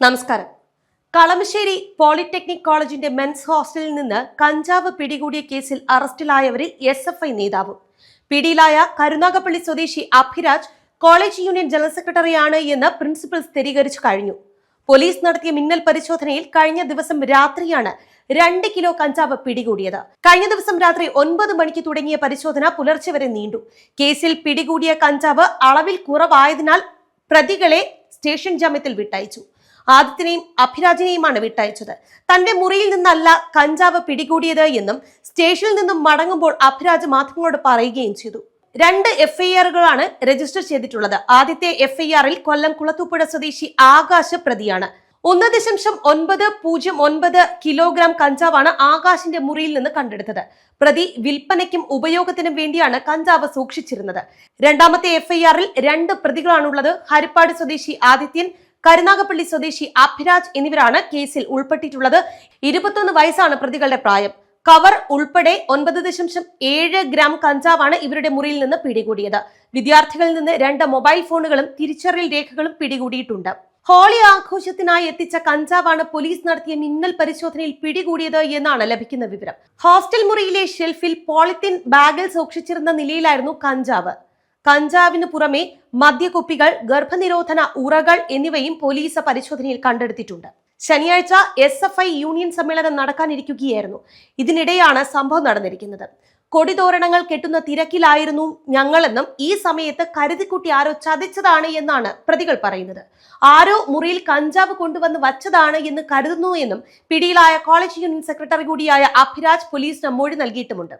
നമസ്കാരം. കളമശ്ശേരി പോളിടെക്നിക് കോളേജിന്റെ മെൻസ് ഹോസ്റ്റലിൽ നിന്ന് കഞ്ചാവ് പിടികൂടിയ കേസിൽ അറസ്റ്റിലായവരിൽ എസ് എഫ് ഐ നേതാവും. പിടിയിലായ കരുനാഗപ്പള്ളി സ്വദേശി അഭിരാജ് കോളേജ് യൂണിയൻ ജനറൽ സെക്രട്ടറിയാണ് എന്ന് പ്രിൻസിപ്പൽ സ്ഥിരീകരിച്ചു കഴിഞ്ഞു. പോലീസ് നടത്തിയ മിന്നൽ പരിശോധനയിൽ കഴിഞ്ഞ ദിവസം രാത്രിയാണ് രണ്ട് കിലോ കഞ്ചാവ് പിടികൂടിയത്. കഴിഞ്ഞ ദിവസം രാത്രി ഒൻപത് മണിക്ക് തുടങ്ങിയ പരിശോധന പുലർച്ചെ വരെ നീണ്ടു. കേസിൽ പിടികൂടിയ കഞ്ചാവ് അളവിൽ കുറവായതിനാൽ പ്രതികളെ സ്റ്റേഷൻ ജാമ്യത്തിൽ വിട്ടയച്ചു. ആദിത്യനെയും അഭിരാജിനെയുമാണ് വിട്ടയച്ചത്. തന്റെ മുറിയിൽ നിന്നല്ല കഞ്ചാവ് പിടികൂടിയത് എന്നും സ്റ്റേഷനിൽ നിന്നും മടങ്ങുമ്പോൾ അഭിരാജ് മാധ്യമങ്ങളോട് പറയുകയും ചെയ്തു. രണ്ട് എഫ്ഐആറുകളാണ് രജിസ്റ്റർ ചെയ്തിട്ടുള്ളത്. ആദ്യത്തെ എഫ്ഐആറിൽ കൊല്ലം കുളത്തൂപ്പുഴ സ്വദേശി ആകാശ പ്രതിയാണ്. ഒന്ന് ദശാംശം ഒൻപത് പൂജ്യം ഒൻപത് കിലോഗ്രാം കഞ്ചാവാണ് ആകാശിന്റെ മുറിയിൽ നിന്ന് കണ്ടെടുത്തത്. പ്രതി വിൽപ്പനയ്ക്കും ഉപയോഗത്തിനും വേണ്ടിയാണ് കഞ്ചാവ് സൂക്ഷിച്ചിരുന്നത്. രണ്ടാമത്തെ എഫ്ഐആറിൽ രണ്ട് പ്രതികളാണുള്ളത്. ഹരിപ്പാട് സ്വദേശി ആദിത്യൻ കരുനാഗപ്പള്ളി സ്വദേശി അഭിരാജ് എന്നിവരാണ് കേസിൽ ഉൾപ്പെട്ടിട്ടുള്ളത്. ഇരുപത്തൊന്ന് വയസ്സാണ് പ്രതികളുടെ പ്രായം. കവർ ഉൾപ്പെടെ ഒൻപത് ദശാംശം ഏഴ് ഗ്രാം കഞ്ചാവാണ് ഇവരുടെ മുറിയിൽ നിന്ന് പിടികൂടിയത്. വിദ്യാർത്ഥികളിൽ നിന്ന് രണ്ട് മൊബൈൽ ഫോണുകളും തിരിച്ചറിയൽ രേഖകളും പിടികൂടിയിട്ടുണ്ട്. ഹോളി ആഘോഷത്തിനായി എത്തിച്ച കഞ്ചാവാണ് പോലീസ് നടത്തിയ മിന്നൽ പരിശോധനയിൽ പിടികൂടിയത് എന്നാണ് ലഭിക്കുന്ന വിവരം. ഹോസ്റ്റൽ മുറിയിലെ ഷെൽഫിൽ പോളിത്തീൻ ബാഗിൽ സൂക്ഷിച്ചിരുന്ന നിലയിലായിരുന്നു കഞ്ചാവ്. കഞ്ചാവിന് പുറമെ മദ്യക്കുപ്പികൾ ഗർഭനിരോധന ഉറകൾ എന്നിവയും പോലീസ് പരിശോധനയിൽ കണ്ടെടുത്തിട്ടുണ്ട്. ശനിയാഴ്ച എസ് എഫ് ഐ യൂണിയൻ സമ്മേളനം നടക്കാനിരിക്കുകയായിരുന്നു. ഇതിനിടെയാണ് സംഭവം നടന്നിരിക്കുന്നത്. കൊടിതോരണങ്ങൾ കെട്ടുന്ന തിരക്കിലായിരുന്നു ഞങ്ങളെന്നും ഈ സമയത്ത് കരുതിക്കുട്ടി ആരോ ചതിച്ചതാണ് എന്നാണ് പ്രതികൾ പറയുന്നത്. ആരോ മുറിയിൽ കഞ്ചാവ് കൊണ്ടുവന്ന് വച്ചതാണ് എന്ന് കരുതുന്നു എന്നും പിടിയിലായ കോളേജ് യൂണിയൻ സെക്രട്ടറി കൂടിയായ അഭിരാജ് പോലീസിന് മൊഴി നൽകിയിട്ടുമുണ്ട്.